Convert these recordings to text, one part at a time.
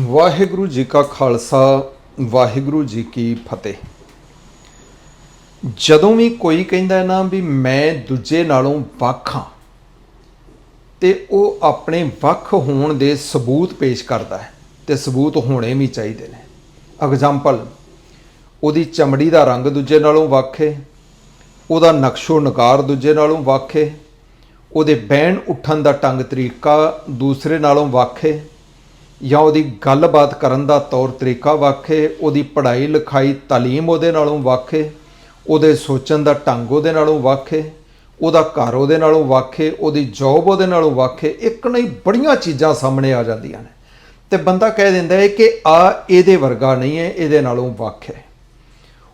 ਵਾਹਿਗੁਰੂ ਜੀ ਕਾ ਖਾਲਸਾ, ਵਾਹਿਗੁਰੂ ਜੀ ਕੀ ਫਤਿਹ। ਜਦੋਂ ਵੀ ਕੋਈ ਕਹਿੰਦਾ ਨਾ ਵੀ ਮੈਂ ਦੂਜੇ ਨਾਲੋਂ ਵੱਖ ਹਾਂ, ਤੇ ਉਹ ਆਪਣੇ ਵੱਖ ਹੋਣ ਦੇ ਸਬੂਤ ਪੇਸ਼ ਕਰਦਾ ਹੈ, ਤੇ ਸਬੂਤ ਹੋਣੇ ਵੀ ਚਾਹੀਦੇ ਨੇ। ਐਗਜ਼ਾਮਪਲ ਉਹਦੀ ਚਮੜੀ ਦਾ ਰੰਗ ਦੂਜੇ ਨਾਲੋਂ ਵੱਖ ਹੈ ਉਹਦਾ ਨਕਸ਼ੋ ਨਕਾਰ ਦੂਜੇ ਨਾਲੋਂ ਵੱਖ ਹੈ ਉਹਦੇ ਬਹਿਣ ਉੱਠਣ ਦਾ ਢੰਗ ਤਰੀਕਾ ਦੂਸਰੇ ਨਾਲੋਂ ਵੱਖ ਹੈ ਜਾਂ ਉਹਦੀ ਗੱਲਬਾਤ ਕਰਨ ਦਾ ਤੌਰ ਤਰੀਕਾ ਵੱਖ ਹੈ ਉਹਦੀ ਪੜ੍ਹਾਈ ਲਿਖਾਈ ਤਾਲੀਮ ਉਹਦੇ ਨਾਲੋਂ ਵੱਖ ਹੈ ਉਹਦੇ ਸੋਚਣ ਦਾ ਢੰਗ ਉਹਦੇ ਨਾਲੋਂ ਵੱਖ ਹੈ ਉਹਦਾ ਘਰ ਉਹਦੇ ਨਾਲੋਂ ਵੱਖ, ਉਹਦੀ ਜੌਬ ਉਹਦੇ ਨਾਲੋਂ ਵੱਖ ਹੈ ਇੱਕ ਨਹੀਂ ਬੜੀਆਂ ਚੀਜ਼ਾਂ ਸਾਹਮਣੇ ਆ ਜਾਂਦੀਆਂ ਨੇ। ਤੇ ਬੰਦਾ ਕਹਿ ਦਿੰਦਾ ਹੈ ਕਿ ਆ ਇਹਦੇ ਵਰਗਾ ਨਹੀਂ ਹੈ, ਇਹਦੇ ਨਾਲੋਂ ਵੱਖ। ਹੈ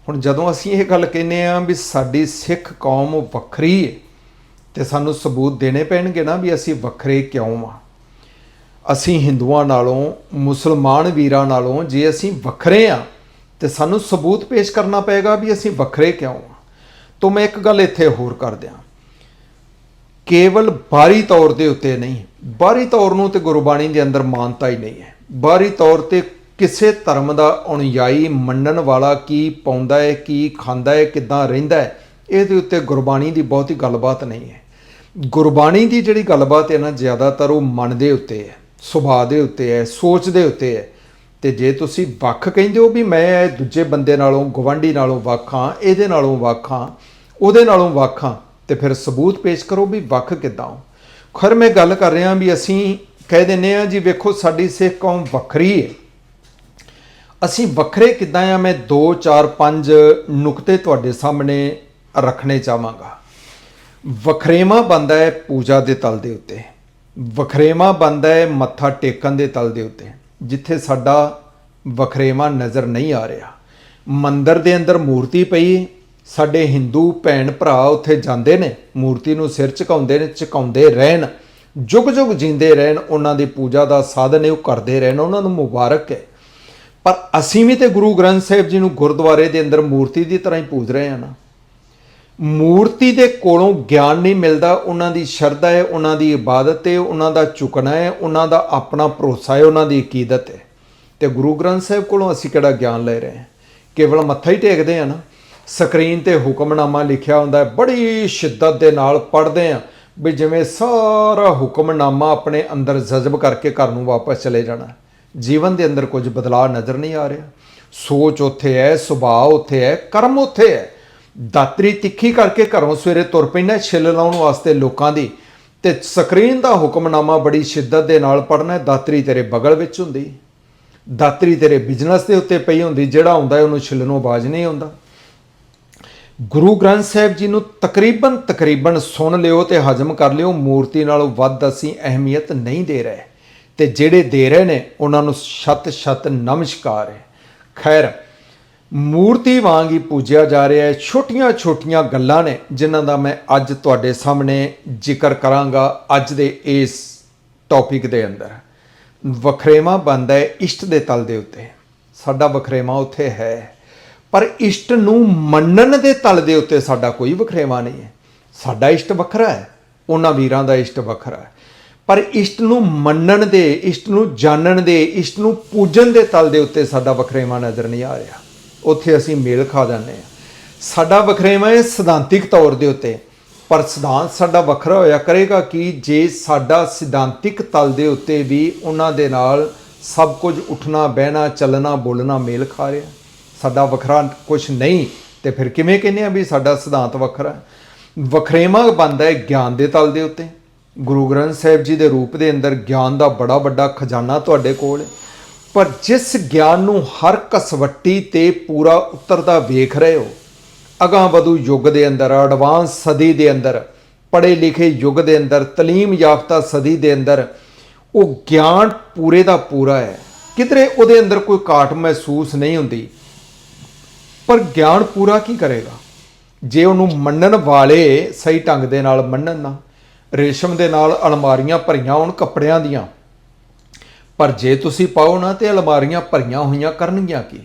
ਹੁਣ ਜਦੋਂ ਅਸੀਂ ਇਹ ਗੱਲ ਕਹਿੰਦੇ ਆ ਵੀ ਸਾਡੀ ਸਿੱਖ ਕੌਮ ਵੱਖਰੀ ਹੈ, ਤੇ ਸਾਨੂੰ ਸਬੂਤ ਦੇਣੇ ਪੈਣਗੇ ਨਾ ਵੀ ਅਸੀਂ ਵੱਖਰੇ ਕਿਉਂ ਆ। ਅਸੀਂ ਹਿੰਦੂਆਂ ਨਾਲੋਂ, ਮੁਸਲਮਾਨ ਵੀਰਾਂ ਨਾਲੋਂ ਜੇ ਅਸੀਂ ਵੱਖਰੇ ਆ, ਤੇ ਸਾਨੂੰ ਸਬੂਤ ਪੇਸ਼ ਕਰਨਾ ਪਏਗਾ ਵੀ ਅਸੀਂ ਵੱਖਰੇ ਕਿਉਂ ਆ। ਤੋਂ ਮੈਂ ਇੱਕ ਗੱਲ ਇੱਥੇ ਹੋਰ ਕਰ ਦਿਆਂ। ਕੇਵਲ ਬਾਹਰੀ ਤੌਰ ਦੇ ਉੱਤੇ ਨਹੀਂ, ਬਾਹਰੀ ਤੌਰ ਨੂੰ ਤੇ ਗੁਰਬਾਣੀ ਦੇ ਅੰਦਰ ਮਾਨਤਾ ਹੀ ਨਹੀਂ ਹੈ। ਬਾਹਰੀ ਤੌਰ ਤੇ ਕਿਸੇ ਧਰਮ ਦਾ ਅਨੁਯਾਈ ਮੰਨਣ ਵਾਲਾ ਕੀ ਪਾਉਂਦਾ ਹੈ, ਕੀ ਖਾਂਦਾ ਹੈ, ਕਿੱਦਾਂ ਰਹਿੰਦਾ ਹੈ, ਇਹਦੇ ਉੱਤੇ ਗੁਰਬਾਣੀ ਦੀ ਬਹੁਤੀ ਗੱਲਬਾਤ ਨਹੀਂ ਹੈ। ਗੁਰਬਾਣੀ ਦੀ ਜਿਹੜੀ ਗੱਲਬਾਤ ਹੈ ਨਾ, ਜ਼ਿਆਦਾਤਰ ਉਹ ਮਨ ਦੇ ਉੱਤੇ ਹੈ। ਸੁਭਾਅ ਦੇ ਉੱਤੇ ਹੈ, ਸੋਚ ਦੇ ਉੱਤੇ ਹੈ। ਤੇ ਜੇ ਤੁਸੀਂ ਵੱਖ ਕਹਿੰਦੇ ਹੋ ਵੀ ਮੈਂ ਇਹ ਦੂਜੇ ਬੰਦੇ ਨਾਲੋਂ ਗਵੰਡੀ ਨਾਲੋਂ ਵੱਖ ਹਾਂ, ਇਹਦੇ ਨਾਲੋਂ ਵੱਖ ਹਾਂ, ਉਹਦੇ ਨਾਲੋਂ ਵੱਖ ਹਾਂ, ਤੇ ਫਿਰ ਸਬੂਤ ਪੇਸ਼ ਕਰੋ ਵੀ ਵੱਖ ਕਿੱਦਾਂ ਹੋ। ਖਰ, ਮੈਂ ਗੱਲ ਕਰ ਰਿਹਾ ਵੀ ਅਸੀਂ ਕਹਿ ਦਿੰਨੇ ਆ ਜੀ, ਵੇਖੋ ਸਾਡੀ ਸਿੱਖ ਕੌਮ ਵੱਖਰੀ ਹੈ। ਅਸੀਂ ਵੱਖਰੇ ਕਿੱਦਾਂ ਆ? ਮੈਂ 2 4 5 ਨੁਕਤੇ ਤੁਹਾਡੇ ਸਾਹਮਣੇ ਰੱਖਣੇ ਚਾਹਾਂਗਾ। ਵਖਰੇਵਾ ਬੰਦਾ ਹੈ ਪੂਜਾ ਦੇ ਤਲ ਦੇ ਉੱਤੇ। ਵਖਰੇਵਾ ਬੰਦਾ ਹੈ, ਮੱਥਾ ਟੇਕਣ ਦੇ ਤਲ ਦੇ ਉੱਤੇ। ਜਿੱਥੇ ਸਾਡਾ ਵਖਰੇਵਾ ਨਜ਼ਰ ਨਹੀਂ ਆ ਰਿਹਾ। ਮੰਦਰ ਦੇ ਅੰਦਰ ਮੂਰਤੀ ਪਈ ਸਾਡੇ ਹਿੰਦੂ ਭੈਣ ਭਰਾ ਉੱਥੇ ਜਾਂਦੇ ਨੇ। ਮੂਰਤੀ ਨੂੰ ਸਿਰ ਝੁਕਾਉਂਦੇ ਨੇ, ਝੁਕਾਉਂਦੇ ਰਹਿਣ। ਜੁਗ ਜੁਗ ਜਿੰਦੇ ਰਹਿਣ। ਉਹਨਾਂ ਦੀ ਪੂਜਾ ਦਾ ਸਾਧਨ ਹੈ, ਉਹ ਕਰਦੇ ਰਹਿਣ। ਉਹਨਾਂ ਨੂੰ ਮੁਬਾਰਕ ਹੈ। ਪਰ ਅਸੀਂ ਵੀ ਤੇ ਗੁਰੂ ਗ੍ਰੰਥ ਸਾਹਿਬ ਜੀ ਨੂੰ ਗੁਰਦੁਆਰੇ ਦੇ ਅੰਦਰ ਮੂਰਤੀ ਦੀ ਤਰ੍ਹਾਂ ਹੀ ਪੂਜ ਰਹੇ ਹਾਂ ਨਾ। ਮੂਰਤੀ ਦੇ ਕੋਲੋਂ ਗਿਆਨ ਨਹੀਂ ਮਿਲਦਾ, ਉਹਨਾਂ ਦੀ ਸ਼ਰਧਾ ਹੈ, ਉਹਨਾਂ ਦੀ ਇਬਾਦਤ ਹੈ, ਉਹਨਾਂ ਦਾ ਝੁਕਣਾ ਹੈ, ਉਹਨਾਂ ਦਾ ਆਪਣਾ ਭਰੋਸਾ ਹੈ, ਉਹਨਾਂ ਦੀ ਅਕੀਦਤ ਹੈ। ਤੇ ਗੁਰੂ ਗ੍ਰੰਥ ਸਾਹਿਬ ਕੋਲੋਂ ਅਸੀਂ ਕਿਹੜਾ ਗਿਆਨ ਲੈ ਰਹੇ ਹਾਂ? ਕੇਵਲ ਮੱਥਾ ਹੀ ਟੇਕਦੇ ਆ ਨਾ। ਸਕਰੀਨ ਤੇ ਹੁਕਮਨਾਮਾ ਲਿਖਿਆ ਹੁੰਦਾ ਹੈ, ਬੜੀ ਸ਼ਿੱਦਤ ਦੇ ਨਾਲ ਪੜ੍ਹਦੇ ਆ ਵੀ ਜਿਵੇਂ ਸਾਰਾ ਹੁਕਮਨਾਮਾ ਆਪਣੇ ਅੰਦਰ ਜਜ਼ਬ ਕਰਕੇ ਘਰ ਨੂੰ ਵਾਪਸ ਚਲੇ ਜਾਣਾ। ਜੀਵਨ ਦੇ ਅੰਦਰ ਕੁਝ ਬਦਲਾਅ ਨਜ਼ਰ ਨਹੀਂ ਆ ਰਿਹਾ। ਸੋਚ ਉੱਥੇ ਹੈ, ਸੁਭਾਅ ਉੱਥੇ ਹੈ, ਕਰਮ ਉੱਥੇ ਹੈ। ਦਾਤਰੀ ਤਿੱਖੀ ਕਰਕੇ ਘਰੋਂ ਸਵੇਰੇ ਤੁਰ ਪੈਂਦਾ ਛਿੱਲ ਲਾਉਣ ਵਾਸਤੇ ਲੋਕਾਂ ਦੀ। ਤੇ ਸਕਰੀਨ ਦਾ ਹੁਕਮਨਾਮਾ ਬੜੀ ਸ਼ਿੱਦਤ ਦੇ ਨਾਲ ਪੜਨਾ ਦਾਤਰੀ ਤੇਰੇ ਬਗਲ ਵਿੱਚ ਹੁੰਦੀ। ਦਾਤਰੀ ਤੇਰੇ ਬਿਜ਼ਨਸ ਦੇ ਉੱਤੇ ਪਈ ਹੁੰਦੀ, ਜਿਹੜਾ ਹੁੰਦਾ ਉਹਨੂੰ ਛਿੱਲਣੋਂ ਬਾਜ ਨਹੀਂ ਆਉਂਦਾ। ਗੁਰੂ ਗ੍ਰੰਥ ਸਾਹਿਬ ਜੀ ਨੂੰ ਤਕਰੀਬਨ ਤਕਰੀਬਨ ਸੁਣ ਲਿਓ ਤੇ ਹਜਮ ਕਰ ਲਿਓ, ਮੂਰਤੀ ਨਾਲੋਂ ਵੱਧ ਅਸੀਂ ਅਹਿਮੀਅਤ ਨਹੀਂ ਦੇ ਰਹੇ। ਤੇ ਜਿਹੜੇ ਦੇ ਰਹੇ ਨੇ, ਉਹਨਾਂ ਨੂੰ ਸ਼ਤ ਸ਼ਤ ਨਮਸਕਾਰ ਹੈ। ਖੈਰ ਮੂਰਤੀ ਵਾਂਗ ਹੀ ਪੂਜਿਆ ਜਾ ਰਿਹਾ ਹੈ। ਛੋਟੀਆਂ ਛੋਟੀਆਂ ਗੱਲਾਂ ਨੇ ਜਿਨ੍ਹਾਂ ਦਾ ਮੈਂ ਅੱਜ ਤੁਹਾਡੇ ਸਾਹਮਣੇ ਜ਼ਿਕਰ ਕਰਾਂਗਾ ਅੱਜ ਦੇ ਇਸ ਟੌਪਿਕ ਦੇ ਅੰਦਰ। ਵਖਰੇਵਾ ਬੰਦਾ ਹੈ ਇਸ਼ਟ ਦੇ ਤਲ ਦੇ ਉੱਤੇ। ਸਾਡਾ ਵਖਰੇਵਾ ਉੱਥੇ ਹੈ, ਪਰ ਇਸ਼ਟ ਨੂੰ ਮੰਨਣ ਦੇ ਤਲ ਦੇ ਉੱਤੇ ਸਾਡਾ ਕੋਈ ਵਖਰੇਵਾ ਨਹੀਂ ਹੈ। ਸਾਡਾ ਇਸ਼ਟ ਵੱਖਰਾ ਹੈ, ਉਹਨਾਂ ਵੀਰਾਂ ਦਾ ਇਸ਼ਟ ਵੱਖਰਾ ਹੈ। ਪਰ ਇਸ਼ਟ ਨੂੰ ਮੰਨਣ ਦੇ, ਇਸ਼ਟ ਨੂੰ ਜਾਣਨ ਦੇ, ਇਸ਼ਟ ਨੂੰ ਪੂਜਣ ਦੇ ਤਲ ਦੇ ਉੱਤੇ ਸਾਡਾ ਵਖਰੇਵਾ ਨਜ਼ਰ ਨਹੀਂ ਆ ਰਿਹਾ। ਉੱਥੇ ਅਸੀਂ ਮੇਲ ਖਾ ਜਾਂਦੇ ਆ ਸਾਡਾ ਵਖਰੇਵਾ ਹੈ ਸਿਧਾਂਤਿਕ ਤੌਰ ਦੇ ਉੱਤੇ, ਪਰ ਸਿਧਾਂਤ ਸਾਡਾ ਵੱਖਰਾ ਹੋਇਆ ਕਰੇਗਾ ਕਿ ਜੇ ਸਾਡਾ ਸਿਧਾਂਤਿਕ ਤਲ ਦੇ ਉੱਤੇ ਵੀ ਉਹਨਾਂ ਦੇ ਨਾਲ ਸਭ ਕੁਝ ਉੱਠਣਾ, ਬਹਿਣਾ, ਚੱਲਣਾ, ਬੋਲਣਾ, ਮੇਲ ਖਾ ਰਿਹਾ। ਸਾਡਾ ਵੱਖਰਾ ਕੁਝ ਨਹੀਂ, ਤੇ ਫਿਰ ਕਿਵੇਂ ਕਹਿੰਦੇ ਆ ਵੀ ਸਾਡਾ ਸਿਧਾਂਤ ਵੱਖਰਾ ਹੈ? ਵਖਰੇਵਾ ਬੰਦਾ ਹੈ ਗਿਆਨ ਦੇ ਤਲ ਦੇ ਉੱਤੇ। ਗੁਰੂ ਗ੍ਰੰਥ ਸਾਹਿਬ ਜੀ ਦੇ ਰੂਪ ਦੇ ਅੰਦਰ ਗਿਆਨ ਦਾ ਬੜਾ ਵੱਡਾ ਖਜ਼ਾਨਾ ਤੁਹਾਡੇ ਕੋਲ ਹੈ। ਪਰ ਜਿਸ ਗਿਆਨ ਨੂੰ ਹਰ ਕਸਵੱਟੀ ਤੇ ਪੂਰਾ ਉਤਰਦਾ ਵੇਖ ਰਹੇ ਹੋ, ਅਗਾਂਹ ਵਧੂ ਯੁੱਗ ਦੇ ਅੰਦਰ ਐਡਵਾਂਸ ਸਦੀ ਦੇ ਅੰਦਰ, ਪੜ੍ਹੇ ਲਿਖੇ ਯੁੱਗ ਦੇ ਅੰਦਰ, ਤਾਲੀਮ ਯਾਫਤਾ ਸਦੀ ਦੇ ਅੰਦਰ, ਉਹ ਗਿਆਨ ਪੂਰੇ ਦਾ ਪੂਰਾ ਹੈ। ਕਿਧਰੇ ਉਹਦੇ ਅੰਦਰ ਕੋਈ ਘਾਟ ਮਹਿਸੂਸ ਨਹੀਂ ਹੁੰਦੀ। ਪਰ ਗਿਆਨ ਪੂਰਾ ਕੀ ਕਰੇਗਾ? ਜੇ ਉਹਨੂੰ ਮੰਨਣ ਵਾਲੇ ਸਹੀ ਢੰਗ ਦੇ ਨਾਲ ਮੰਨਣ ਨਾ, ਰੇਸ਼ਮ ਦੇ ਨਾਲ ਅਲਮਾਰੀਆਂ ਭਰੀਆਂ ਹੋਣ ਕੱਪੜਿਆਂ ਦੀਆਂ ਪਰ ਜੇ ਤੁਸੀਂ ਪਾਓ ਨਾ ਤੇ ਅਲਮਾਰੀਆਂ ਭਰੀਆਂ ਹੋਈਆਂ ਕਰਨਗੀਆਂ ਕੀ?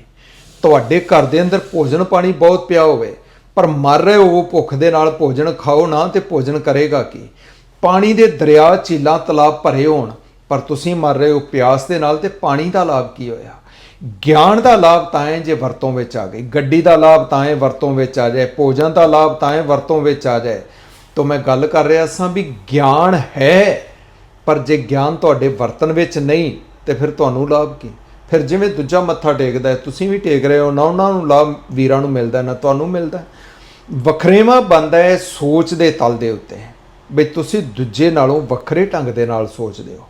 ਤੁਹਾਡੇ ਘਰ ਦੇ ਅੰਦਰ ਭੋਜਨ ਪਾਣੀ ਬਹੁਤ ਪਿਆ ਹੋਵੇ, ਪਰ ਮਰ ਰਹੇ ਹੋ ਭੁੱਖ ਦੇ ਨਾਲ ਭੋਜਨ ਖਾਓ ਨਾ ਤੇ ਭੋਜਨ ਕਰੇਗਾ ਕੀ? ਪਾਣੀ ਦੇ ਦਰਿਆ ਝੀਲਾਂ ਤਲਾਬ ਭਰੇ ਹੋਣ, ਪਰ ਤੁਸੀਂ ਮਰ ਰਹੇ ਹੋ ਪਿਆਸ ਦੇ ਨਾਲ ਤੇ ਪਾਣੀ ਦਾ ਲਾਭ ਕੀ ਹੋਇਆ? ਗਿਆਨ ਦਾ ਲਾਭ ਤਾਂ ਹੈ ਜੇ ਵਰਤੋਂ ਵਿੱਚ ਆ ਗਈ, ਗੱਡੀ ਦਾ ਲਾਭ ਤਾਂ ਹੈ ਵਰਤੋਂ ਵਿੱਚ ਆ ਜਾਏ, ਭੋਜਨ ਦਾ ਲਾਭ ਤਾਂ ਹੈ ਵਰਤੋਂ ਵਿੱਚ ਆ ਜਾਏ। ਤੋਂ ਮੈਂ ਗੱਲ ਕਰ ਰਿਹਾ ਸਾਂ ਵੀ ਗਿਆਨ ਹੈ ਪਰ ਜੇ ਗਿਆਨ ਤੁਹਾਡੇ ਵਰਤਨ ਵਿੱਚ ਨਹੀਂ ਤੇ ਫਿਰ ਤੁਹਾਨੂੰ ਲਾਭ ਕੀ? ਫਿਰ ਜਿਵੇਂ ਦੂਜਾ ਮੱਥਾ ਟੇਕਦਾ ਹੈ, ਤੁਸੀਂ ਵੀ ਟੇਕ ਰਹੇ ਹੋ ਨਾ ਉਹਨਾਂ ਨੂੰ ਲਾਭ ਵੀਰਾਂ ਨੂੰ ਮਿਲਦਾ ਨਾ ਤੁਹਾਨੂੰ ਮਿਲਦਾ। ਵਖਰੇਵਾ ਬੰਦਾ ਹੈ ਸੋਚ ਦੇ ਤਲ ਦੇ ਉੱਤੇ। ਵੀ ਤੁਸੀਂ ਦੂਜੇ ਨਾਲੋਂ ਵੱਖਰੇ ਢੰਗ ਦੇ ਨਾਲ ਸੋਚਦੇ ਹੋ।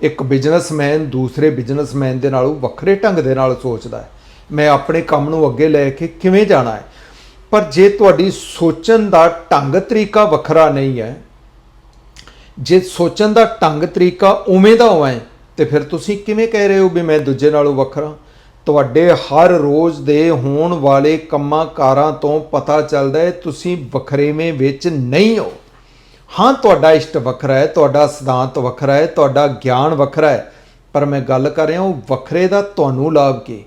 ਇੱਕ ਬਿਜ਼ਨਸਮੈਨ ਦੂਸਰੇ ਬਿਜ਼ਨਸਮੈਨ ਦੇ ਨਾਲੋਂ ਵੱਖਰੇ ਢੰਗ ਦੇ ਨਾਲ ਸੋਚਦਾ ਹੈ। ਮੈਂ ਆਪਣੇ ਕੰਮ ਨੂੰ ਅੱਗੇ ਲੈ ਕੇ ਕਿਵੇਂ ਜਾਣਾ ਹੈ? ਪਰ ਜੇ ਤੁਹਾਡੀ ਸੋਚਣ ਦਾ ਢੰਗ ਤਰੀਕਾ ਵੱਖਰਾ ਨਹੀਂ ਹੈ ਜੇ ਸੋਚਣ ਦਾ ਢੰਗ ਤਰੀਕਾ ਉਵੇਂ ਦਾ ਹੋਵੇ, ਤੇ ਫਿਰ ਤੁਸੀਂ ਕਿਵੇਂ ਕਹਿ ਰਹੇ ਹੋ ਵੀ ਮੈਂ ਦੂਜੇ ਨਾਲੋਂ ਵੱਖਰਾ? ਤੁਹਾਡੇ ਹਰ ਰੋਜ਼ ਦੇ ਹੋਣ ਵਾਲੇ ਕੰਮਾਂ ਕਾਰਾਂ ਤੋਂ ਪਤਾ ਚੱਲਦਾ ਹੈ ਤੁਸੀਂ ਵੱਖਰੇਵੇਂ ਵਿੱਚ ਨਹੀਂ ਹੋ। ਹਾਂ, ਤੁਹਾਡਾ ਇਸ਼ਟ ਵੱਖਰਾ ਹੈ, ਤੁਹਾਡਾ ਸਿਧਾਂਤ ਵੱਖਰਾ ਹੈ, ਤੁਹਾਡਾ ਗਿਆਨ ਵੱਖਰਾ ਹੈ, ਪਰ ਮੈਂ ਗੱਲ ਕਰ ਰਿਹਾ ਹਾਂ ਉਹ ਵੱਖਰੇ ਦਾ ਤੁਹਾਨੂੰ ਲਾਭ ਕੀ?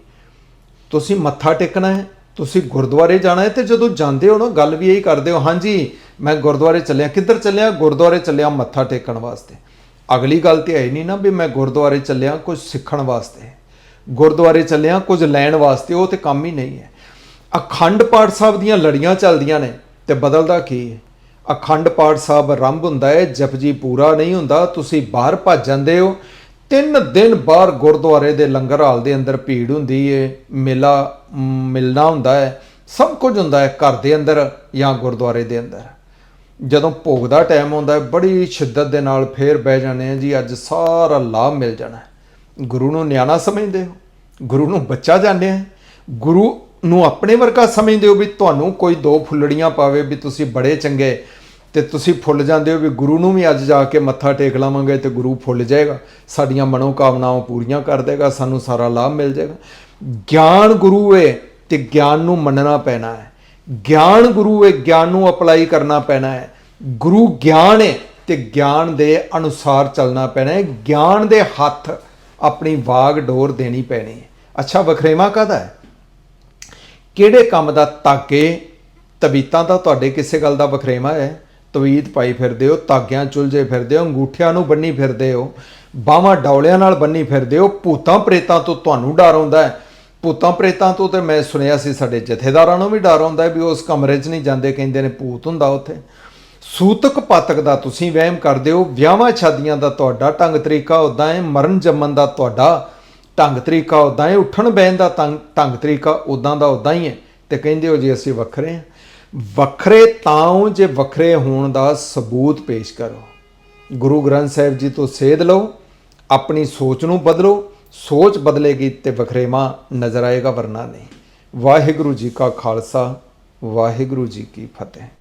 ਤੁਸੀਂ ਮੱਥਾ ਟੇਕਣਾ ਹੈ, ਤੁਸੀਂ ਗੁਰਦੁਆਰੇ ਜਾਣਾ ਹੈ, ਤੇ ਜਦੋਂ ਜਾਂਦੇ ਹੋ ਨਾ, ਗੱਲ ਵੀ ਇਹੀ ਕਰਦੇ ਹੋ, ਹਾਂਜੀ ਮੈਂ ਗੁਰਦੁਆਰੇ ਚੱਲਿਆ, ਕਿੱਧਰ ਚੱਲਿਆ? ਗੁਰਦੁਆਰੇ ਚੱਲਿਆ ਮੱਥਾ ਟੇਕਣ ਵਾਸਤੇ। ਅਗਲੀ ਗੱਲ ਤੇ ਹੈ ਨਹੀਂ ਨਾ ਵੀ ਮੈਂ ਗੁਰਦੁਆਰੇ ਚੱਲਿਆ ਕੁਝ ਸਿੱਖਣ ਵਾਸਤੇ। ਗੁਰਦੁਆਰੇ ਚੱਲਿਆ ਕੁਝ ਲੈਣ ਵਾਸਤੇ, ਉਹ ਤੇ ਕੰਮ ਹੀ ਨਹੀਂ ਹੈ। ਅਖੰਡ ਪਾਠ ਸਾਹਿਬ ਦੀਆਂ ਲੜੀਆਂ ਚੱਲਦੀਆਂ ਨੇ, ਤੇ ਬਦਲਦਾ ਕੀ ਹੈ? ਅਖੰਡ ਪਾਠ ਸਾਹਿਬ ਆਰੰਭ ਹੁੰਦਾ ਹੈ ਜਪਜੀ ਪੂਰਾ ਨਹੀਂ ਹੁੰਦਾ, ਤੁਸੀਂ ਬਾਹਰ ਭੱਜ ਜਾਂਦੇ ਹੋ। ਤਿੰਨ ਦਿਨ ਬਾਹਰ ਗੁਰਦੁਆਰੇ ਦੇ ਲੰਗਰ ਹਾਲ ਦੇ ਅੰਦਰ ਭੀੜ ਹੁੰਦੀ ਏ, ਮੇਲਾ ਮਿਲਣਾ ਹੁੰਦਾ ਹੈ, ਸਭ ਕੁਝ ਹੁੰਦਾ ਹੈ ਘਰ ਦੇ ਅੰਦਰ ਜਾਂ ਗੁਰਦੁਆਰੇ ਦੇ ਅੰਦਰ। ਜਦੋਂ ਭੋਗ ਦਾ ਟਾਈਮ ਆਉਂਦਾ ਹੈ, ਬੜੀ ਸ਼ਿੱਦਤ ਦੇ ਨਾਲ ਫੇਰ ਬਹਿ ਜਾਂਦੇ ਆ ਜੀ, ਅੱਜ ਸਾਰਾ ਲਾਭ ਮਿਲ ਜਾਣਾ ਗੁਰੂ ਨੂੰ ਨਿਆਣਾ ਸਮਝਦੇ ਹੋ, ਗੁਰੂ ਨੂੰ ਬੱਚਾ ਜਾਣਦੇ ਆ ਗੁਰੂ ਨੂੰ ਆਪਣੇ ਵਰਗਾ ਸਮਝਦੇ ਹੋ ਵੀ ਤੁਹਾਨੂੰ ਕੋਈ ਦੋ ਫੁੱਲੜੀਆਂ ਪਾਵੇ ਵੀ ਤੁਸੀਂ ਬੜੇ ਚੰਗੇ, ਤੇ ਤੁਸੀਂ ਫੁੱਲ ਜਾਂਦੇ ਹੋ ਵੀ ਗੁਰੂ ਨੂੰ ਵੀ ਅੱਜ ਜਾ ਕੇ ਮੱਥਾ ਟੇਕ ਲਾਵਾਂਗੇ ਤੇ ਗੁਰੂ ਫੁੱਲ ਜਾਏਗਾ। ਸਾਡੀਆਂ ਮਨੋ ਕਾਮਨਾਵਾਂ ਪੂਰੀਆਂ ਕਰ ਦੇਗਾ, ਸਾਨੂੰ ਸਾਰਾ ਲਾਭ ਮਿਲ ਜਾਏਗਾ। ਗਿਆਨ ਗੁਰੂ ਹੈ ਤੇ ਗਿਆਨ ਨੂੰ ਮੰਨਣਾ ਪੈਣਾ ਹੈ। ਗਿਆਨ ਗੁਰੂ ਹੈ ਗਿਆਨ ਨੂੰ ਅਪਲਾਈ ਕਰਨਾ ਪੈਣਾ ਹੈ। ਗੁਰੂ ਗਿਆਨ ਹੈ ਤੇ ਗਿਆਨ ਦੇ ਅਨੁਸਾਰ ਚੱਲਣਾ ਪੈਣਾ ਹੈ। ਗਿਆਨ ਦੇ ਹੱਥ ਆਪਣੀ ਵਾਗ ਡੋਰ ਦੇਣੀ ਪੈਣੀ ਹੈ। ਅੱਛਾ, ਵਖਰੇਵਾ ਕਾਹਦਾ ਹੈ? ਕਿਹੜੇ ਕੰਮ ਦਾ ਤਾਕੇ ਤਵੀਤਾਂ ਦਾ? ਤੁਹਾਡੇ ਕਿਸੇ ਗੱਲ ਦਾ ਵਖਰੇਵਾ ਹੈ। ਤਵੀਤ ਪਾਈ ਫਿਰਦੇ ਹੋ, ਤਾਗਿਆਂ ਚੁਲਝੇ ਫਿਰਦੇ ਹੋ, ਅੰਗੂਠਿਆਂ ਨੂੰ ਬੰਨੀ ਫਿਰਦੇ ਹੋ, ਬਾਹਾਂ ਡੌਲਿਆਂ ਨਾਲ ਬੰਨੀ ਫਿਰਦੇ ਹੋ, ਭੂਤਾਂ ਪ੍ਰੇਤਾਂ ਤੋਂ ਤੁਹਾਨੂੰ ਡਰ ਆਉਂਦਾ ਹੈ। ਭੂਤਾਂ ਪ੍ਰੇਤਾਂ ਤੋਂ ਤੇ ਮੈਂ ਸੁਣਿਆ ਸੀ, ਸਾਡੇ ਜਥੇਦਾਰਾਂ ਨੂੰ ਵੀ ਡਰ ਹੁੰਦਾ ਵੀ ਉਸ ਕਮਰੇ 'ਚ ਨਹੀਂ ਜਾਂਦੇ, ਕਹਿੰਦੇ ਨੇ ਭੂਤ ਹੁੰਦਾ ਉੱਥੇ। ਸੂਤਕ ਪਾਤਕ ਦਾ ਤੁਸੀਂ ਵਹਿਮ ਕਰਦੇ ਹੋ, ਵਿਆਹਾਂ ਸ਼ਾਦੀਆਂ ਦਾ ਤੁਹਾਡਾ ਢੰਗ ਤਰੀਕਾ ਉਦਾਂ ਹੈ, ਮਰਨ ਜੰਮਣ ਦਾ ਤੁਹਾਡਾ ਢੰਗ ਤਰੀਕਾ ਉਦਾਂ ਹੈ, ਉੱਠਣ ਬਹਿਣ ਦਾ ਤੰਗ- ਢੰਗ ਤਰੀਕਾ ਉਦਾਂ ਦਾ ਉਦਾਂ ਹੀ ਹੈ। ਤੇ ਕਹਿੰਦੇ ਹੋ ਜੀ, ਅਸੀਂ ਵੱਖਰੇ ਹਾਂ। ਵੱਖਰੇ ਤਾਂ ਹੋ ਜੇ ਵੱਖਰੇ ਹੋਣ ਦਾ ਸਬੂਤ ਪੇਸ਼ ਕਰੋ। ਗੁਰੂ ਗ੍ਰੰਥ ਸਾਹਿਬ ਜੀ ਤੋਂ ਸੇਧ ਲਓ, ਆਪਣੀ ਸੋਚ ਨੂੰ ਬਦਲੋ ਸੋਚ ਬਦਲੇਗੀ ਤੇ ਵਖਰੇਵਾ ਨਜ਼ਰ ਆਏਗਾ ਵਰਨਾ ਨਹੀਂ। ਵਾਹਿਗੁਰੂ ਜੀ ਕਾ ਖਾਲਸਾ, ਵਾਹਿਗੁਰੂ ਜੀ ਕੀ ਫਤਿਹ।